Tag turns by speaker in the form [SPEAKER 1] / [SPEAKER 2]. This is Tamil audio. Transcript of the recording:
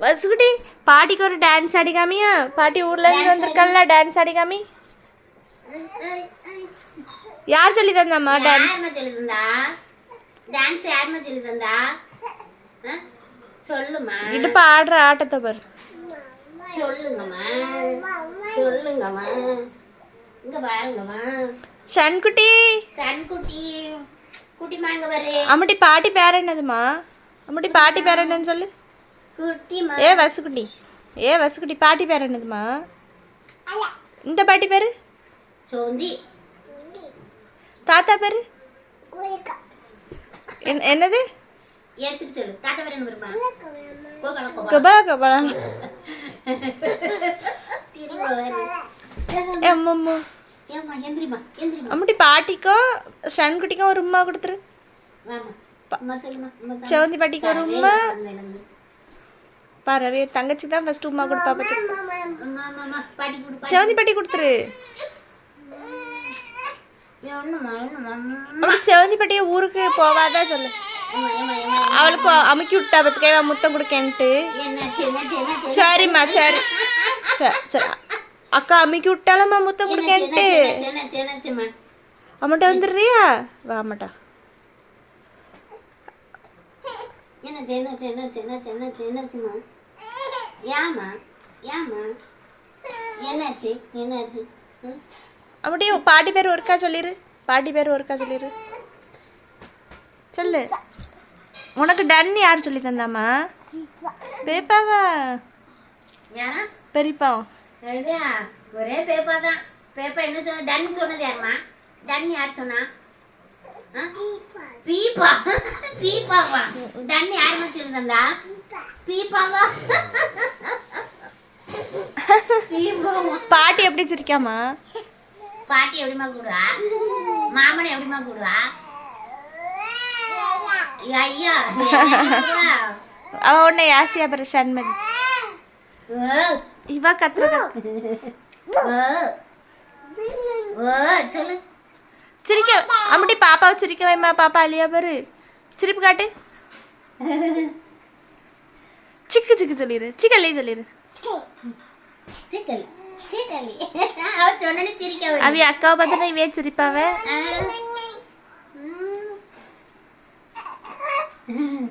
[SPEAKER 1] வசுகுட்டி பாட்டிக்கு ஒரு டான்ஸ் ஆடிக்காமியா பாட்டி ஊர்ல இருந்து வந்திருக்கல்ல டான்ஸ் ஆடிக்காமி யார் சொல்லி தந்தாம்மா டான்ஸ்
[SPEAKER 2] சொல்லி தந்தா? டான்ஸ் யாரும்மா சொல்லி தந்தா? சொல்லுமா.
[SPEAKER 1] இடுப்பு ஆடுற ஆட்டத்தை பாரு.
[SPEAKER 2] சொல்லுங்கம்மா. சொல்லுங்கம்மா. இங்க பாருங்கம்மா.
[SPEAKER 1] ஷன்குட்டி
[SPEAKER 2] சன் குட்டி குட்டிமா இங்க பாரு.
[SPEAKER 1] அம்முட்டி பாட்டி பேர் என்னதுமா அம்முட்டி பாட்டி பேர் என்னன்னு சொல்லு. ஏ வசுக்குட்டி ஏ வசுக்குட்டி பாட்டி பேர் என்னதுமா இந்த பாட்டி பேரு? தாத்தா பேரு? என்- என்னது?
[SPEAKER 2] திரும்ப வரு
[SPEAKER 1] அம்மம்மோ அம்முட்டி பாட்டிக்கும் ஷன்குட்டிக்கும் ஒரு உம்மா கொடுத்துரு. செவந்தி பாட்டிக்கு ஒரு உம்மா பாரு தங்கச்சி தான் ஃபர்ஸ்ட் உம்மா கொடுப்பா பார்த்து செவந்தி பாட்டி கொடுத்துரு. செவந்தி பாட்டியை ஊருக்கு போவாதா சொல்லு. அவளுக்கு அமுக்கி விட்டா பத்துக்கே முத்தம் கொடுக்கேன்ட்டு. சரிம்மா சரி. சரி அக்கா அமுக்கி விட்டாலம்மா முத்தம் கொடுக்கேன்ட்டு. அம்மட்ட வந்துடுறியா? வா அம்மட்டா.
[SPEAKER 2] என்னாச்சு என்னாச்சு என்னாச்சு என்னாச்சு என்னாச்சு ஏம்மா? ஏம்மா? என்னாச்சு? என்னாச்சு?
[SPEAKER 1] உன் பாட்டி பேர் ஒருக்கா சொல்லிடு பாட்டி பேர் ஒருக்கா சொல்லிடு சொல்லு. உனக்கு டன் யார் சொல்லி தந்தாம்மா? பேப்பாவா?
[SPEAKER 2] யாரா?
[SPEAKER 1] பெரியப்பா.
[SPEAKER 2] ஒரே பேப்பா தான். பேப்பா என்ன சொன்ன டன் சொன்னது யாருமா? டன் யார் சொன்னா? பீப்பா. பீப்பாவா? டன் தந்தா? பீப்பாவா பீப்பாவா
[SPEAKER 1] பாட்டி எப்படி சிரிக்காமா?
[SPEAKER 2] பாட்டி எப்படிமா கூடுவா? மாமனை எப்படிமா கூடுவா? ஐயா?
[SPEAKER 1] அவ உன்னை யாசியா பெரு சண்மதி.
[SPEAKER 2] ஓ,
[SPEAKER 1] இவ கத்துற
[SPEAKER 2] சொல்லு.
[SPEAKER 1] சிரிக்க அம்மட்டி பாப்பாவை சிரிக்க வைமா பாப்பா அழியா பாரு. சிரிப்பு காட்டு. சிக்கு சிக்கு சொல்லிடு சிக்கல்லே சொல்லிடு
[SPEAKER 2] சீக்கலி. சீக்கலி அவ சொன்னனே சிரிக்க வை.
[SPEAKER 1] அவி அக்காவை பார்த்தா இவே சிரிப்பாவ
[SPEAKER 2] ஆ. ம்.